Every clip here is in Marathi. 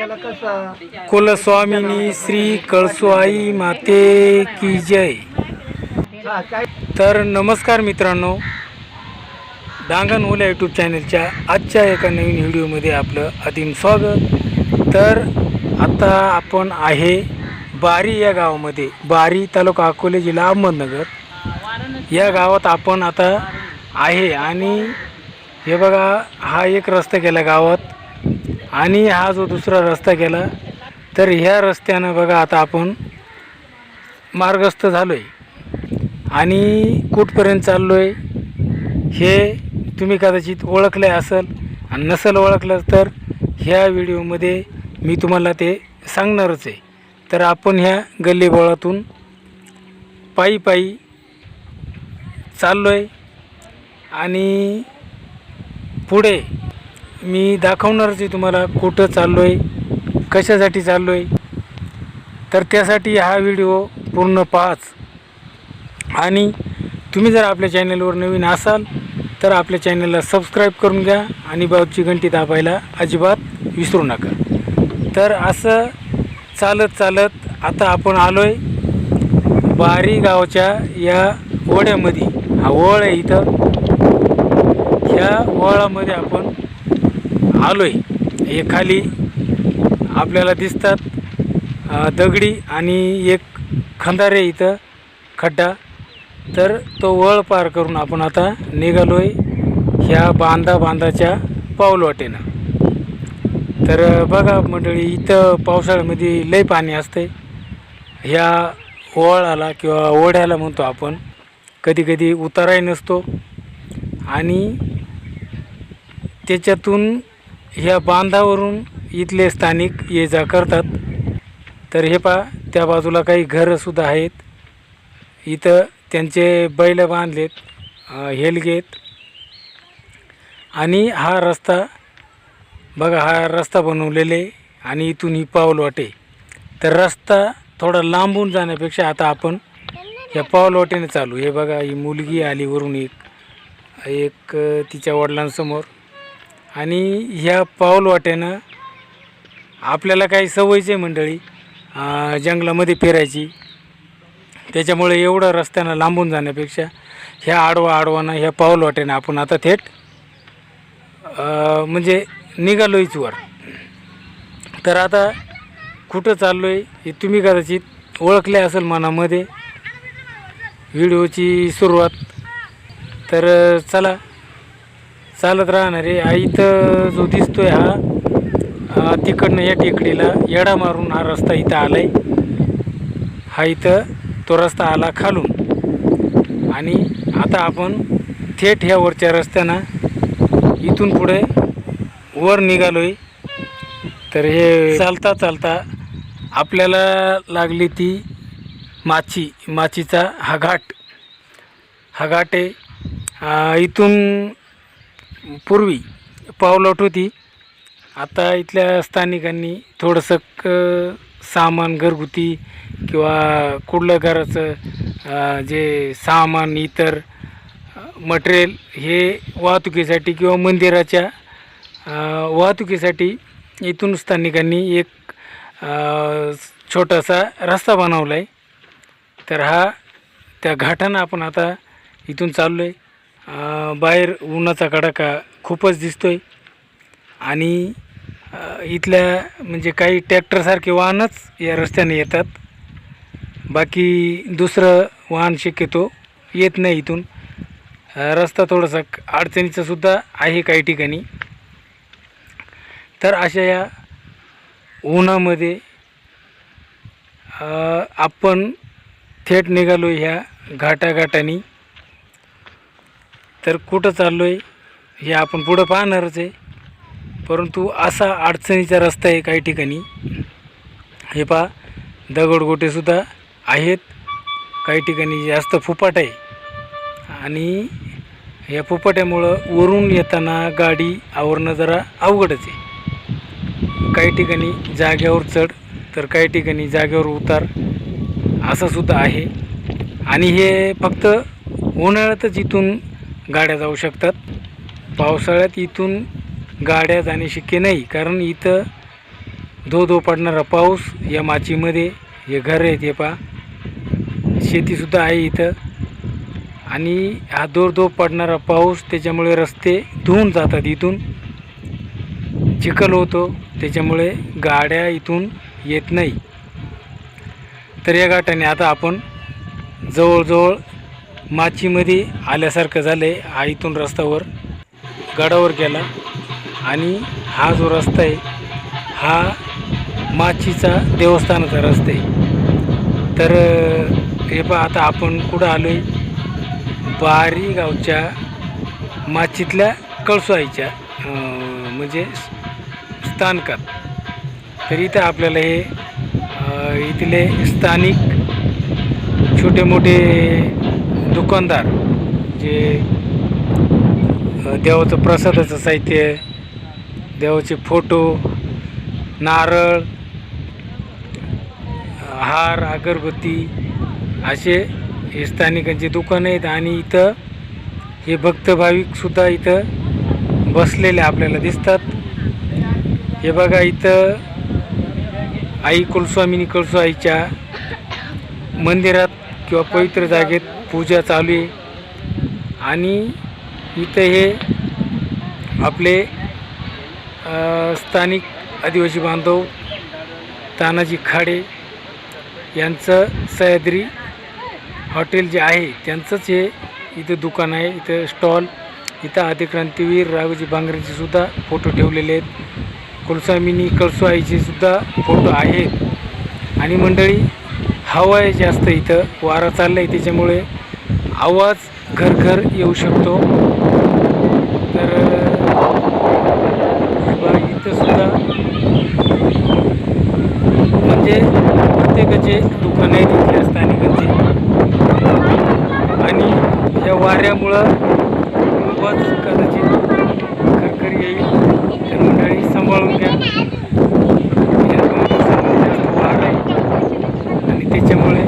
आपल्याला कसं? कुलस्वामिनी श्री कळसुआई माते की जय. हा काय? तर नमस्कार मित्रांनो. डांगण ओल्या यूट्यूब चॅनलच्या आजच्या एका नवीन व्हिडिओमध्ये आपलं अतिम स्वागत. तर आता आपण आहे बारी या गावामध्ये. बारी तालुका अकोले जिल्हा अहमदनगर. या गावात आपण आता आहे आणि हे बघा हा एक रस्ता गेला गावात. आणि हा जो दुसरा रस्ता गेला तर ह्या रस्त्यानं बघा आता आपण मार्गस्थ झालो आहे आणि कुठपर्यंत चाललो आहे हे तुम्ही कदाचित ओळखलं असेल. आणि नसेल ओळखलं तर ह्या व्हिडिओमध्ये मी तुम्हाला ते सांगणारच आहे. तर आपण ह्या गल्लीबोळातून पायी पायी चाललो आहे आणि पुढे मी दाखवणारच आहे तुम्हाला कुठं चाललो आहे कशासाठी चाललो आहे तर त्यासाठी हा व्हिडिओ पूर्ण पाहाच. आणि तुम्ही जर आपल्या चॅनलवर नवीन असाल तर आपल्या चॅनलला सबस्क्राईब करून घ्या आणि बाजूची घंटी दाबायला अजिबात विसरू नका. तर असं चालत चालत आता आपण आलो आहे बारी गावच्या या ओढ्यामध्ये हा ओळ आहे इथं. ह्या ओळामध्ये आपण आलो आहे हे खाली आपल्याला दिसतात दगडी आणि एक खंदारे इथं खड्डा. तर तो वळ पार करून आपण आता निघालो आहे ह्या बांधा बांधाच्या पाऊलवाटेनं. तर बघा मंडळी इथं पावसाळ्यामध्ये लय पाणी असते ह्या ओळाला किंवा ओढ्याला म्हणतो आपण कधी कधी उताराही नसतो. आणि त्याच्यातून ह्या बांधावरून इथले स्थानिक ये जा करतात. तर हे पा त्या बाजूला काही घरंसुद्धा आहेत. इथं त्यांचे बैल बांधलेत हेलगेत आणि हा रस्ता बघा हा रस्ता बनवलेले आणि इथून ही पाऊल वाटे. तर रस्ता थोडा लांबून जाण्यापेक्षा आता आपण या पाऊल वाटेने चालू. हे बघा ही मुलगी आली वरून एक एक तिच्या वडिलांसमोर. आणि ह्या पाऊल आपल्याला काही सवयीचे मंडळी जंगलामध्ये फिरायची. त्याच्यामुळे एवढं रस्त्यानं लांबून जाण्यापेक्षा ह्या आडवा आडवानं ह्या पाऊल आपण आता थेट म्हणजे निघालो इथवर. तर आता कुठं चाललो आहे हे तुम्ही कदाचित ओळखले असेल मनामध्ये. व्हिडिओची सुरुवात. तर चला चालत राहणार आहे. हा इथं जो दिसतोय हा तिकडनं या टेकडीला येडा मारून हा रस्ता इथं आला आहे हा इथं तो रस्ता आला खालून. आणि आता आपण थेट ह्या वरच्या रस्त्यानं इथून पुढे वर निघालो आहे तर हे चालता चालता आपल्याला लागली ती माची माचीचा हा घाट. हा घाट आहे. इथून पूर्वी पावलट होती. आता इथल्या स्थानिकांनी थोडंसं क सामान घरगुती किंवा कुठलं घराचं जे सामान इतर मटेरियल हे वाहतुकीसाठी किंवा मंदिराच्या वाहतुकीसाठी इथून स्थानिकांनी एक छोटासा रस्ता बनवला आहे तर हा त्या घाटानं आपण आता इथून चाललो आहे बाहेर उन्हाचा कडाका खूपच दिसतो आहे आणि इथल्या म्हणजे काही ट्रॅक्टरसारखे वाहनच या रस्त्याने येतात. बाकी दुसरं वाहन शक्यतो येत नाही इथून. रस्ता थोडासा अडचणीचासुद्धा अडचणीचा सुद्धा आहे काही ठिकाणी. तर अशा या उन्हामध्ये आपण थेट निघालो ह्या घाटाघाटानी. तर कुठं चाललो आहे हे आपण पुढं पाहणारच आहे. परंतु असा अडचणीचा रस्ता आहे काही ठिकाणी. हे पहा दगडगोटेसुद्धा आहेत. काही ठिकाणी जास्त फुपाट आहे. आणि या फुपाट्यामुळं वरून येताना गाडी आवरणं जरा अवघडच आहे. काही ठिकाणी जाग्यावर चढ तर काही ठिकाणी जागेवर उतार असं सुद्धा आहे. आणि हे फक्त उन्हाळ्यातच इथून गाड्या जाऊ शकतात. पावसाळ्यात इथून गाड्या जाणे शक्य नाही. कारण इथं धो धो पडणारा पाऊस या माचीमध्ये हे घर आहेत हे पा शेतीसुद्धा आहे इथं. आणि हा दोर दूर पडणारा पाऊस त्याच्यामुळे रस्ते धुवून जातात इथून. चिखल होतो त्याच्यामुळे गाड्या इथून येत नाही. तर या गाट्याने आता आपण जवळजवळ माचीमध्ये आल्यासारखं झालं आहे हा इथून रस्त्यावर गडावर गेला. आणि हा जो रस्ता आहे हा माचीचा देवस्थानाचा रस्ता आहे. तर हे पहा आता आपण कुठं आलो आहे बारी गावच्या माचीतल्या कळसुआईच्या म्हणजे स्थानकात. तर इथं आपल्याला हे इथले स्थानिक छोटे मोठे दुकानदार जे देवाचं प्रसादाचं साहित्य देवाचे फोटो नारळ हार अगरबत्ती असे हे स्थानिकांचे दुकान आहेत आणि इथं हे भक्त भाविकसुद्धा इथं बसलेले आपल्याला दिसतात. हे बघा इथं आई कुलस्वामिनी कुलस्वाईच्या मंदिरात किंवा पवित्र जागेत पूजा चालू आहे. आणि इथं हे आपले स्थानिक आदिवासी बांधव तानाजी खाडे यांचं सह्याद्री हॉटेल जे आहे त्यांचंच हे इथं दुकान आहे. इथं स्टॉल इथं आदिक्रांतीवीर राघोजी बांगरेचे सुद्धा फोटो ठेवलेले आहेत. कुलस्वामिनी कळसुआईचे सुद्धा फोटो आहेत. आणि मंडळी हवा आहे जास्त इथं वारा चालला आहे त्याच्यामुळे आवाज घर घर येऊ शकतो. तर इथं सुद्धा म्हणजे प्रत्येकाचे दुकान आहेत इथल्या स्थानिकांचे. आणि या वाऱ्यामुळं आवाज कदाचित खरखर येईल. तर मंडळी सांभाळून घ्या या दोन दिवसामध्ये जास्त वार आहे आणि त्याच्यामुळे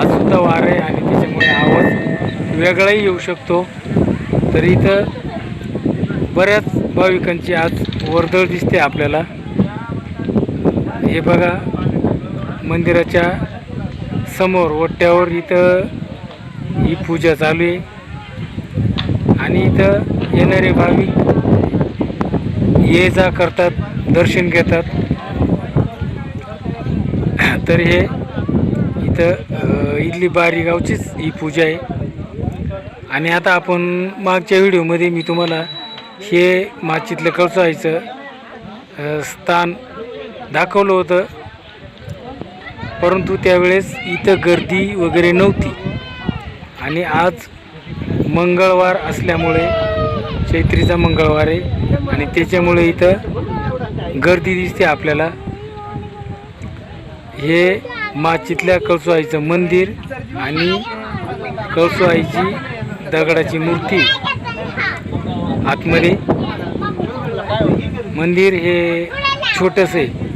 आज सुद्धा वार आहे आणि त्याच्यामुळे आवाज वेगळाही येऊ शकतो. तर इथं बऱ्याच भाविकांची आज वर्दळ दिसते आपल्याला. हे बघा मंदिराच्या समोर वट्ट्यावर इथं ही पूजा चालू आहे. आणि इथं येणारे भाविक ये जा करतात दर्शन घेतात. तर हे इथं अ, इथली बारी गावचीच ही पूजा आहे. आणि आता आपण मागच्या व्हिडिओमध्ये मी तुम्हाला हे माचीतलं कळसायचं स्थान दाखवलं होतं. परंतु त्यावेळेस इथं गर्दी वगैरे नव्हती. आणि आज मंगळवार असल्यामुळे चैत्रीचा मंगळवार आहे आणि त्याच्यामुळे इथं गर्दी दिसते आपल्याला. हे माचीतल्या कळसुआईचं मंदिर आणि कळसुआईची दगडाची मूर्ती. आतमध्ये. मंदिर हे छोटंसं. आहे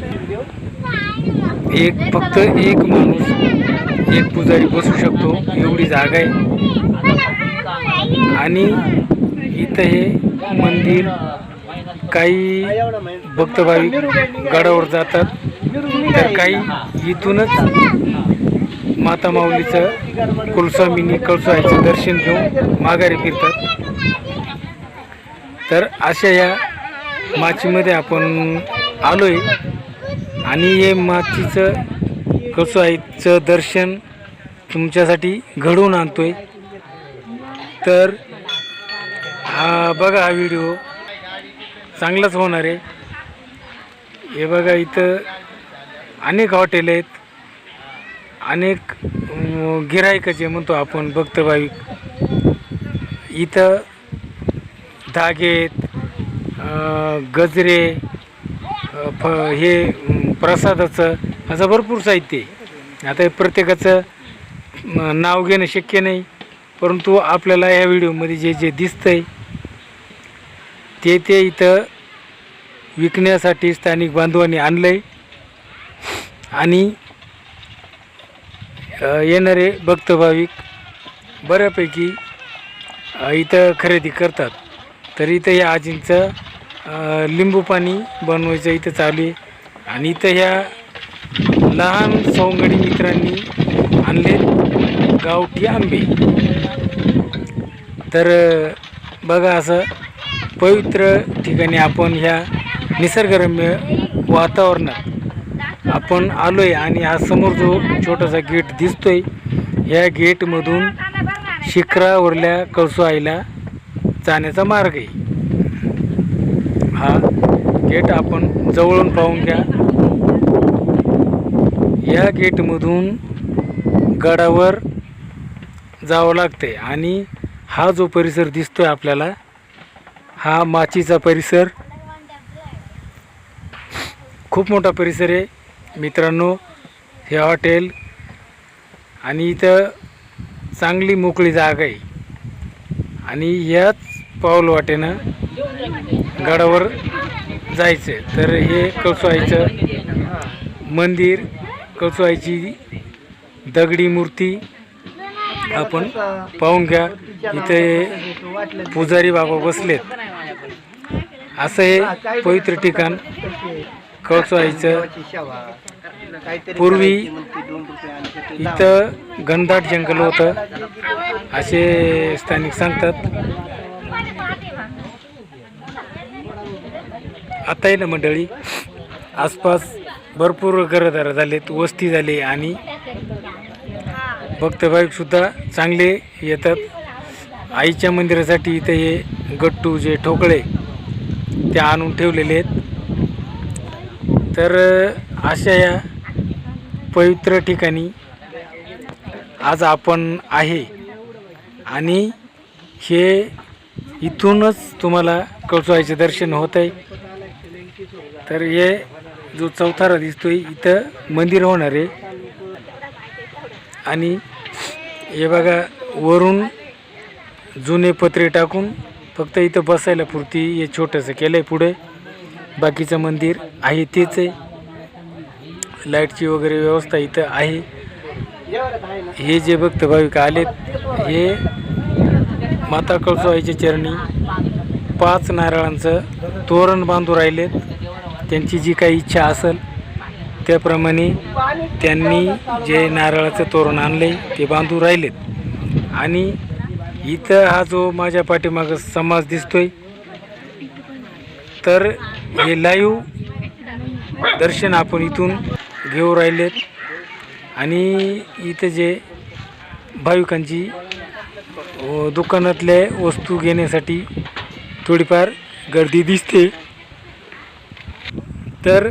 एक फक्त एक माणूस एक पुजारी बसू शकतो एवढी जागा आहे. आणि इथं हे मंदिर काही भक्तभावी गडावर जातात. तर काही इथूनच माता माऊलीचं कुलस्वामीनी कळसुआईचं दर्शन घेऊन माघारी फिरतात. तर अशा या माचीमध्ये आपण आलो आहे आणि हे माचीचं कळसुआईचं दर्शन तुमच्यासाठी घडवून आणतोय. तर हा बघा हा व्हिडिओ. चांगलाच होणार आहे. हे बघा इथं अनेक हॉटेल आहेत. अनेक गिरायकाचे म्हणतो आपण भक्त भाविक इथं धागेत गजरे फ हे प्रसादाचं असं भरपूर साहित्य आहे. आता हे प्रत्येकाचं नाव घेणं शक्य नाही परंतु आपल्याला या व्हिडिओमध्ये जे जे दिसतंय ते ते इथं विकण्यासाठी स्थानिक बांधवांनी आणलं आहे आणि येणारे भक्त भाविक बऱ्यापैकी इथं खरेदी करतात. तर इथं ह्या आजींचं लिंबू पाणी बनवायचं इथं चालू आहे. आणि इथं ह्या लहान सवंगडी मित्रांनी आणले गावठी आंबे. तर बघा असं पवित्र ठिकाणी आपण ह्या निसर्गरम्य वातावरणात आपण आलो आहे आणि हा समोर जो छोटासा गेट दिसतोय ह्या गेटमधून शिखरावरल्या कळसू आईला जाण्याचा मार्ग आहे. हा गेट आपण जवळून पाहून घ्या. या गेटमधून गडावर जावं लागते आणि हा जो परिसर दिसतोय आपल्याला हा माचीचा परिसर. खूप मोठा परिसर आहे. मित्रांनो हे हॉटेल आणि इथं चांगली मोकळी जागा आहे. आणि याच पाऊल वाटेनं गडावर जायचं तर हे कळसुआईचं मंदिर कळसुआईची दगडी मूर्ती आपण पाहून घ्या. इथे पुजारी बाबा बसलेत. असं हे पवित्र ठिकाण. कळसुआईचं पूर्वी इथं घनदाट जंगल होतं. असे स्थानिक सांगतात. आता आहे ना मंडळी आसपास भरपूर घरदार झालेत वस्ती झाली आणि भक्तभाविकसुद्धा चांगले येतात. आईच्या मंदिरासाठी इथे हे गट्टू जे ठोकळे ते आणून ठेवलेले आहेत. तर अशा या पवित्र ठिकाणी आज आपण आहे. आणि हे इथूनच तुम्हाला कळसुआईचे दर्शन होत आहे. तर हे जो चौथारा दिसतोय इथं मंदिर होणार आहे. आणि हे बघा वरून जुने पत्रे टाकून फक्त इथं बसायला पुरती हे छोटंसं केलं आहे पुढे. बाकीचं मंदिर आहे तेच आहे. लाईटची वगैरे व्यवस्था इथं आहे. हे जे भक्त भाविक आलेत हे माता कळसुआईच्या चरणी पाच नारळांचं तोरण बांधू राहिलेत. त्यांची जी काही इच्छा असेल त्याप्रमाणे त्यांनी जे नारळाचं तोरण आणले ते बांधू राहिलेत. आणि इथं हा जो माझ्या पाठीमागं समाज दिसतोय तर हे लाईव्ह दर्शन आपण इथून घेऊ राहिलेत. आणि इथं जे भाविकांची दुकानातल्या वस्तू घेण्यासाठी थोडीफार गर्दी दिसते. तर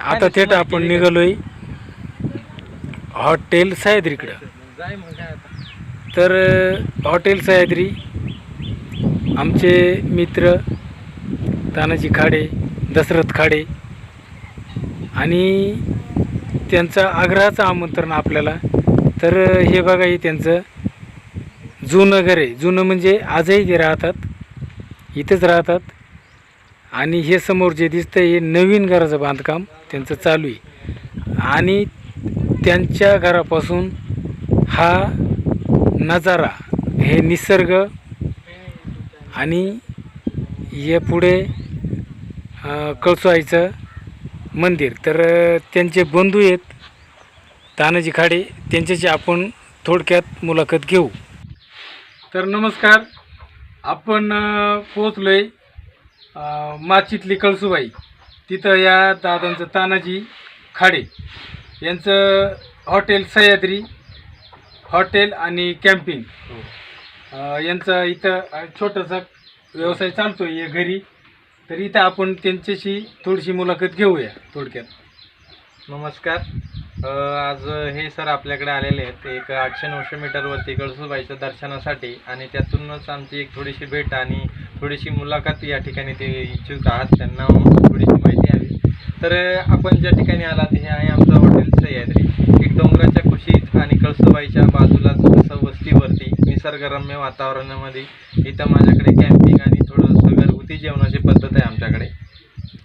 आता थेट आपण निघालोय हॉटेल सह्याद्रीकडं तर हॉटेल सह्याद्री आमचे मित्र तानाजी खाडे दशरथ खाडे आणि त्यांचं आग्रहाचं आमंत्रण आपल्याला. तर हे बघा हे त्यांचं. जुनं घर आहे. जुनं म्हणजे आजही ते राहतात. इथंच राहतात. आणि हे समोर जे दिसतं हे नवीन घराचं बांधकाम त्यांचं चालू आहे. आणि त्यांच्या घरापासून हा नजारा हे निसर्ग आणि हे पुढे कळसुआईचं मंदिर. तर त्यांचे बंधू आहेत तानाजी खाडे. त्यांच्याशी आपण थोडक्यात मुलाखत घेऊ. तर नमस्कार. आपण पोचलो आहे माचीतली कळसुबाई. तिथं या दादांचं तानाजी खाडे. यांचं हॉटेल सह्याद्री हॉटेल आणि कॅम्पिंग. यांचं यांचा इथं छोटंसं छोटासा व्यवसाय चालतो या घरी. तर इथं आपण त्यांच्याशी थोडीशी मुलाखत घेऊया थोडक्यात. नमस्कार. आज हे सर आपल्याकडे आलेले आहेत. एक आठशे नऊशे मीटरवरती कळसुबाईच्या दर्शनासाठी आणि त्यातूनच आमची एक थोडीशी भेट आणि थोडीशी मुलाखत या ठिकाणी ते इच्छुक आहात. त्यांना थोडीशी माहिती हवी. तर आपण ज्या ठिकाणी आलात हे आहे आमचं हॉटेल सह्याद्री एक डोंगराच्या कुशीत आणि कळसूबाईच्या बाजूलाच असं वस्तीवरती निसर्गरम्य वातावरणामध्ये इथं माझ्याकडे कॅम्पिंग आणि घरगुती जेवणाची पद्धत आहे आमच्याकडे.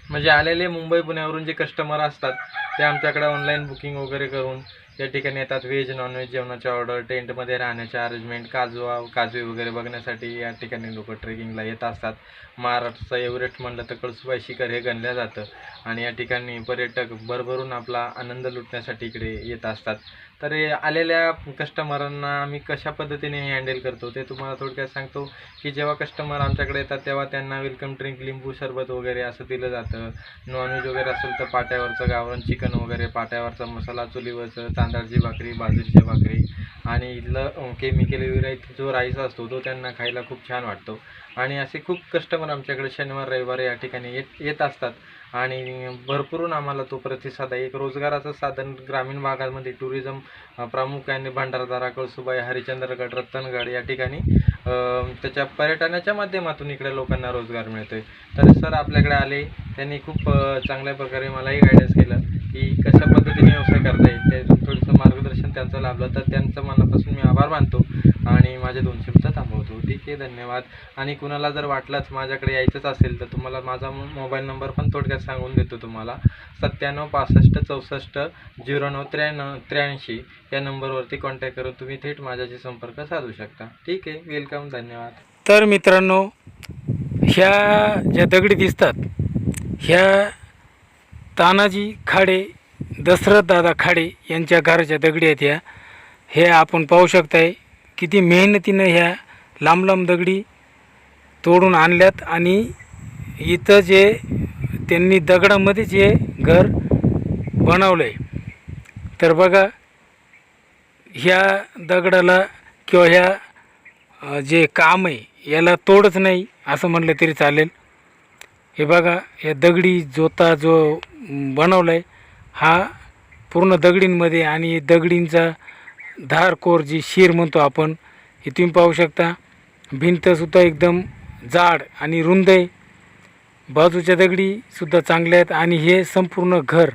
म्हणजे आलेले मुंबई पुण्यावरून जे कस्टमर असतात ते आमच्याकडे ऑनलाईन बुकिंग वगैरे करून या ठिकाणी येतात. व्हेज नॉनव्हेज जेवणाची ऑर्डर टेंटमध्ये राहण्याचे अरेंजमेंट काजवा काजवी वगैरे बघण्यासाठी या ठिकाणी लोक ट्रेकिंगला येत असतात. महाराष्ट्राचा एव्हरेस्ट म्हणलं तर कळसुबाई शिखर हे गणलं जातं. आणि या ठिकाणी पर्यटक भरभरून आपला आनंद लुटण्यासाठी इकडे येत असतात. तर हे आलेल्या कस्टमरांना आम्ही कशा पद्धतीने हँडल करतो ते तुम्हाला थोडक्यात सांगतो की जेव्हा कस्टमर आमच्याकडे येतात तेव्हा त्यांना वेलकम ड्रिंक लिंबू सरबत वगैरे असं दिलं जातं. नॉनव्हेज वगैरे असेल तर पाट्यावरचं गावरान चिकन वगैरे पाट्यावरचा मसाला चुलीवरचं तांदळाची भाकरी बाजरीची भाकरी. आणि इथलं केमिकल विरहित जो राईस असतो तो त्यांना खायला खूप छान वाटतो. आणि असे खूप कस्टमर आमच्याकडे शनिवार रविवार या ठिकाणी येत येत असतात. आणि भरपूरून आम्हाला तो प्रतिसाद आहे. एक रोजगाराचं साधन ग्रामीण भागामध्ये टुरिझम प्रामुख्याने भंडारदारा कळसुबाई हरिचंद्रगड रत्तनगड या ठिकाणी त्याच्या पर्यटनाच्या माध्यमातून इकडे लोकांना रोजगार मिळतोय. तर सर आपल्याकडे आले त्यांनी खूप चांगल्या प्रकारे मलाही गायडन्स केलं. की कशा पद्धतीने व्यवसाय करता येईल ते थोडंसं मार्गदर्शन त्यांचं लाभलं तर त्यांचं मनापासून मी आभार मानतो आणि माझे दोन शब्द थांबवतो. ठीक आहे धन्यवाद. आणि कुणाला जर वाटलंच माझ्याकडे यायचंच असेल तर तुम्हाला माझा मोबाईल नंबर पण थोडक्यात सांगून देतो तुम्हाला. सत्त्याण्णव पासष्ट चौसष्ट झिरो नऊ त्र्याण्णव त्र्याऐंशी या नंबरवरती कॉन्टॅक्ट करून तुम्ही थेट माझ्याशी संपर्क साधू शकता. ठीक आहे वेलकम धन्यवाद. तर मित्रांनो ह्या ज्या दगडी दिसतात ह्या तानाजी खाडे दशरथ दादा खाडे यांच्या घराच्या दगडी आहेत ह्या. हे आपण पाहू शकताय किती मेहनतीनं ह्या लांब लांब दगडी तोडून आणल्यात आणि इथं जे त्यांनी दगडामध्येच हे घर बनवलं आहे तर बघा ह्या दगडाला किंवा ह्या जे काम आहे याला तोडच नाही असं म्हटलं तरी चालेल. हे बघा या दगडी जोता जो बनवला आहे हा पूर्ण दगडींमध्ये आणि दगडींचा धारकोर जी शीर म्हणतो आपण हे तुम्ही पाहू शकता. भिंतसुद्धा एकदम जाड आणि रुंद आहे. बाजूच्या दगडीसुद्धा चांगल्या आहेत आणि हे संपूर्ण घर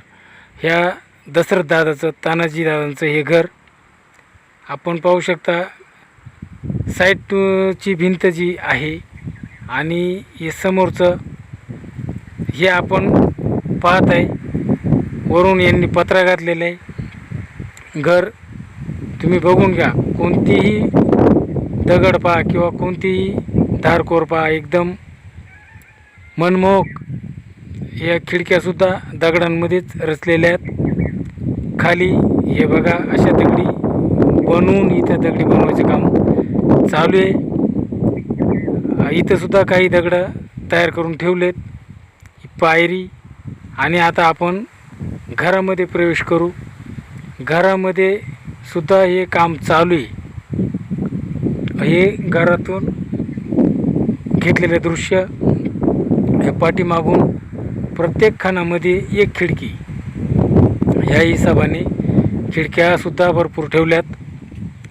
ह्या दशरथ दादाचं तानाजी दादांचं हे घर. आपण पाहू शकता साईडची भिंत जी आहे आणि हे समोरचं हे आपण पाहत आहे. वरून यांनी पत्रा घातलेलं आहे. घर तुम्ही बघून घ्या. कोणतीही दगड पहा किंवा कोणतीही धारकोर पहा एकदम मनमोहक या खिडक्यासुद्धा दगडांमध्येच रचलेल्या आहेत. खाली हे बघा अशा दगडी बनवून इथं दगडी बनवायचं काम चालू आहे. इथंसुद्धा काही दगडं तयार करून ठेवलेत. पायरी आणि आता आपण घरामध्ये प्रवेश करू. घरामध्ये सुद्धा हे काम चालू आहे. हे घरातून घेतलेलं दृश्य हे पाठीमागून प्रत्येक खानामध्ये एक खिडकी. ह्या हिशोबाने खिडक्यासुद्धा भरपूर ठेवल्यात.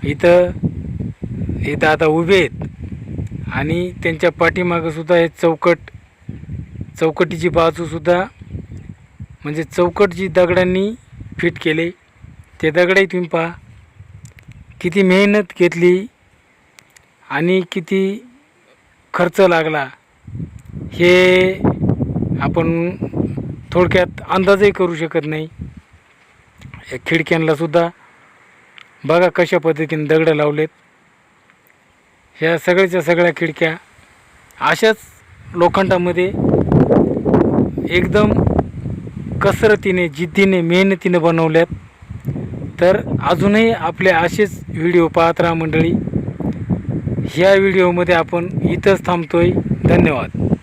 इथं इथं आता उभे आहेत आणि त्यांच्या पाठीमागंसुद्धा हे चौकट चौकटीची बाजूसुद्धा म्हणजे चौकट जी दगडांनी फिट केले. ते दगडही तुम्ही पहा. किती मेहनत घेतली आणि किती खर्च लागला. हे आपण थोडक्यात अंदाजही करू शकत नाही. या खिडक्यांलासुद्धा बघा कशा पद्धतीने दगडं लावलेत. ह्या सगळ्याच्या सगळ्या खिडक्या अशाच लोखंडामध्ये एकदम कसरतीने जिद्दीने मेहनतीने बनवल्यात. तर अजूनही आपले असेच व्हिडिओ पाहत राहा मंडळी. ह्या व्हिडिओमध्ये आपण इथंच थांबतोय. धन्यवाद.